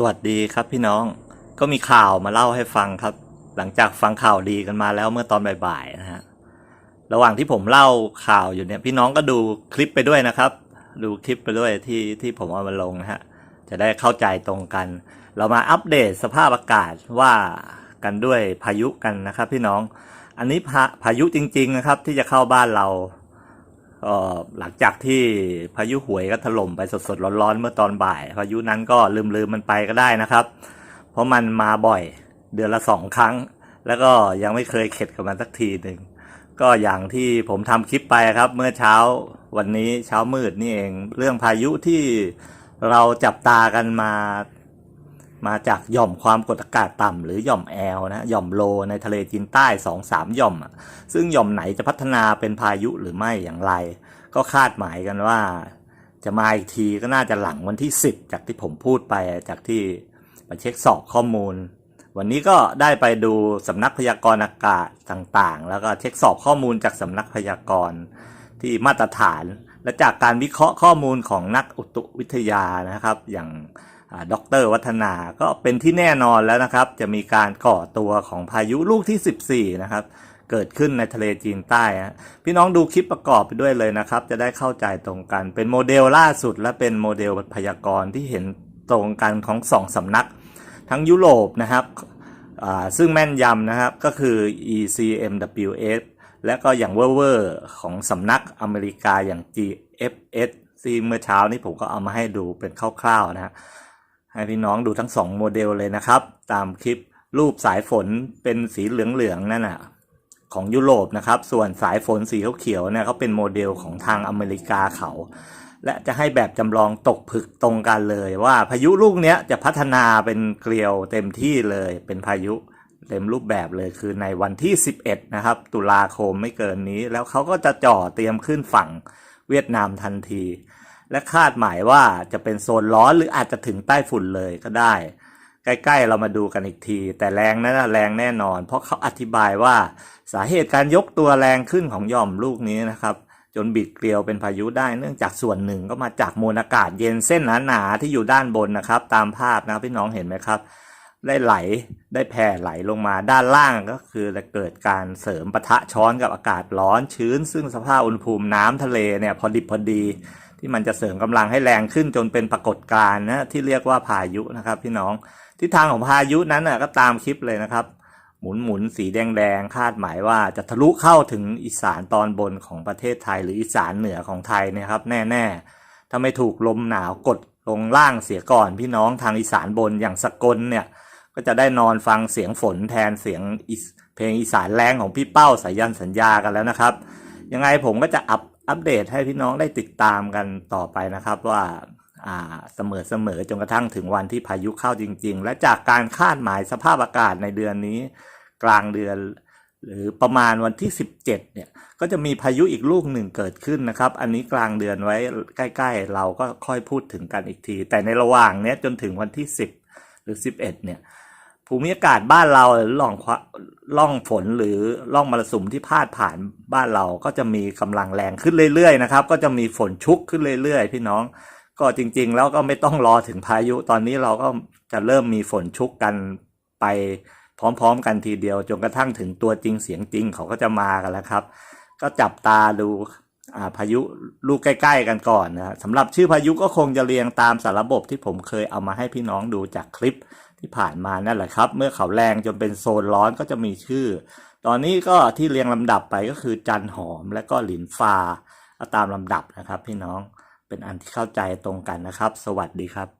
สวัสดีครับพี่น้องก็มีข่าวมาเล่าให้ฟังครับ หลังจากฟังข่าวดีกันมาแล้วเมื่อตอนบ่ายๆนะฮะระหว่างที่ผมเล่าข่าวอยู่เนี่ยพี่น้องก็ดูคลิปไปด้วยนะครับ ดูคลิปไปด้วยที่ที่ผมเอามาลงนะฮะจะได้เข้าใจตรงกัน เรามาอัปเดตสภาพอากาศว่ากันด้วยพายุกันนะครับ พี่น้องอันนี้พาพายุจริง ๆนะครับ ที่จะเข้าบ้านเรา ก็หลังจากที่พายุหวยก็ถล่มไปสดๆร้อนๆเมื่อตอนบ่าย พายุนั้นก็ลืมๆมันไปก็ได้นะครับ เพราะมันมาบ่อยเดือนละสองครั้ง แล้วก็ยังไม่เคยเข็ดกับมันสักทีหนึ่งก็อย่างที่ผมทำคลิปไปครับ เมื่อเช้าวันนี้เช้ามืดนี่เอง เรื่องพายุที่เราจับตากันมา มาจากหย่อมความกดอากาศต่ำหรือหย่อมแอลนะหย่อมโลในทะเลจีนใต้สองสามหย่อมอะซึ่งหย่อมไหนจะพัฒนาเป็นพายุหรือไม่อย่างไร ก็คาดหมายกันว่า จะมาอีกทีก็น่าจะหลังวันที่ 10 จากที่ผมพูดไปจากที่ไปเช็คสอบข้อมูล วันนี้ก็ได้ไปดูสำนักพยากรณ์อากาศต่างๆ แล้วก็เช็คสอบข้อมูลจากสำนักพยากรณ์ที่มาตรฐาน และจากการวิเคราะห์ข้อมูลของนักอุตุวิทยานะครับ อย่าง ดรวัฒนาก็เป็นที่แน่นอนแล้วนะครับ จะมีการก่อตัวของพายุลูกที่ 14 นะครับ เกิดขึ้นในทะเลจีนใต้พี่น้องดูคลิปประกอบไปด้วยเลยนะครับ จะได้เข้าใจตรงกัน เป็นโมเดลล่าสุดและเป็นโมเดลพยากรณ์ที่เห็นตรงกันของสองสำนัก ทั้งยุโรปนะครับซึ่งแม่นยำนะครับก็คือ ECMWS และก็อย่างเวอร์ของสำนักอเมริกาอย่าง GFS ซึ่งเมื่อเช้านี้ผมก็เอามาให้ดูเป็นคร่าวๆนะฮะ ให้พี่น้องดูทั้งสองโมเดลเลยนะครับ ตามคลิปรูปสายฝนเป็นสีเหลืองๆนั่นน่ะของยุโรปนะครับ ส่วนสายฝนสีเขียวๆเนี่ยเขาเป็นโมเดลของทางอเมริกาเขา และจะให้แบบจำลองตกผึกตรงกันเลย ว่าพายุลูกนี้จะพัฒนาเป็นเกลียวเต็มที่เลยเป็นพายุเต็มรูปแบบเลยคือในวันที่ 11 นะครับ ตุลาคมไม่เกินนี้ แล้วเขาก็จะจ่อเตรียมขึ้นฝั่งเวียดนามทันที และคาดหมายว่าจะเป็นโซนร้อนหรืออาจจะถึงใต้ฝุ่นเลยก็ได้ ใกล้ๆเรามาดูกันอีกที แต่แรงนั้นแรงแน่นอน เพราะเขาอธิบายว่าสาเหตุการยกตัวแรงขึ้นของหย่อมลูกนี้นะครับ จนบิดเกลียวเป็นพายุได้เนื่องจากส่วนหนึ่งก็มาจากมวลอากาศเย็นเส้นหนาๆที่อยู่ด้านบนนะครับ ตามภาพนะพี่น้องเห็นไหมครับได้ไหลได้แผ่ไหลลงมาด้านล่างก็คือจะเกิดการเสริมปะทะช้อนกับอากาศร้อนชื้น ซึ่งสภาพอุณหภูมิน้ำทะเลเนี่ยพอดิบพอดี ที่มันจะเสริมกำลังให้แรงขึ้นจนเป็นปรากฏการณ์นะที่เรียกว่าพายุนะครับ พี่น้องทิศทางของพายุนั้นนะก็ตามคลิปเลยนะครับ หมุนหมุนสีแดงแดงคาดหมายว่าจะทะลุเข้าถึงอีสานตอนบนของประเทศไทย หรืออีสานเหนือของไทยนะครับ แน่ๆถ้าไม่ถูกลมหนาวกดลงล่างเสียก่อน พี่น้องทางอีสานบนอย่างสกลเนี่ยก็จะได้นอนฟังเสียงฝนแทนเสียงเพลงอีสานแรงของพี่เป้าสายันสัญญากันแล้วนะครับ ยังไงผมก็จะอัป อัปเดตให้พี่น้องได้ติดตามกันต่อไปนะครับว่าอ่าเสมอเสมอจนกระทั่งถึงวันที่พายุเข้าจริง ๆ และจากการคาดหมายสภาพอากาศในเดือนนี้ กลางเดือน หรือประมาณวันที่ 17เนี่ยก็จะมีพายุอีกลูกหนึ่งเกิดขึ้นนะครับ อันนี้กลางเดือนไว้ใกล้ ๆ เราก็ค่อยพูดถึงกันอีกที แต่ในระหว่างเนี้ยจนถึงวันที่ 10 หรือ 11เนี่ย ภูมิอากาศบ้านเราหรือล่องล่องฝนหรือล่องมรสุมที่พาดผ่านบ้านเราก็จะมีกำลังแรงขึ้นเรื่อยๆนะครับ ก็จะมีฝนชุกขึ้นเรื่อยๆ พี่น้อง ก็จริง ๆ แล้วก็ไม่ต้องรอถึงพายุตอนนี้เราก็จะเริ่มมีฝนชุกกันไปพร้อมๆ กันทีเดียวจนกระทั่งถึงตัวจริงเสียงจริงเขาก็จะมากันแล้วครับ ก็จับตาดูอ่าพายุลูกใกล้ ๆ กันก่อนนะสำหรับชื่อพายุก็คงจะเรียงตามสารระบบที่ผมเคยเอามาให้พี่น้องดูจากคลิป ที่ผ่านมานั่นแหละครับ เมื่อเขาแรงจนเป็นโซนร้อนก็จะมีชื่อ ตอนนี้ก็ที่เรียงลำดับไปก็คือจันหอมและก็หลินฟาเอาตามลำดับนะครับ พี่น้องเป็นอันที่เข้าใจตรงกันนะครับ สวัสดีครับ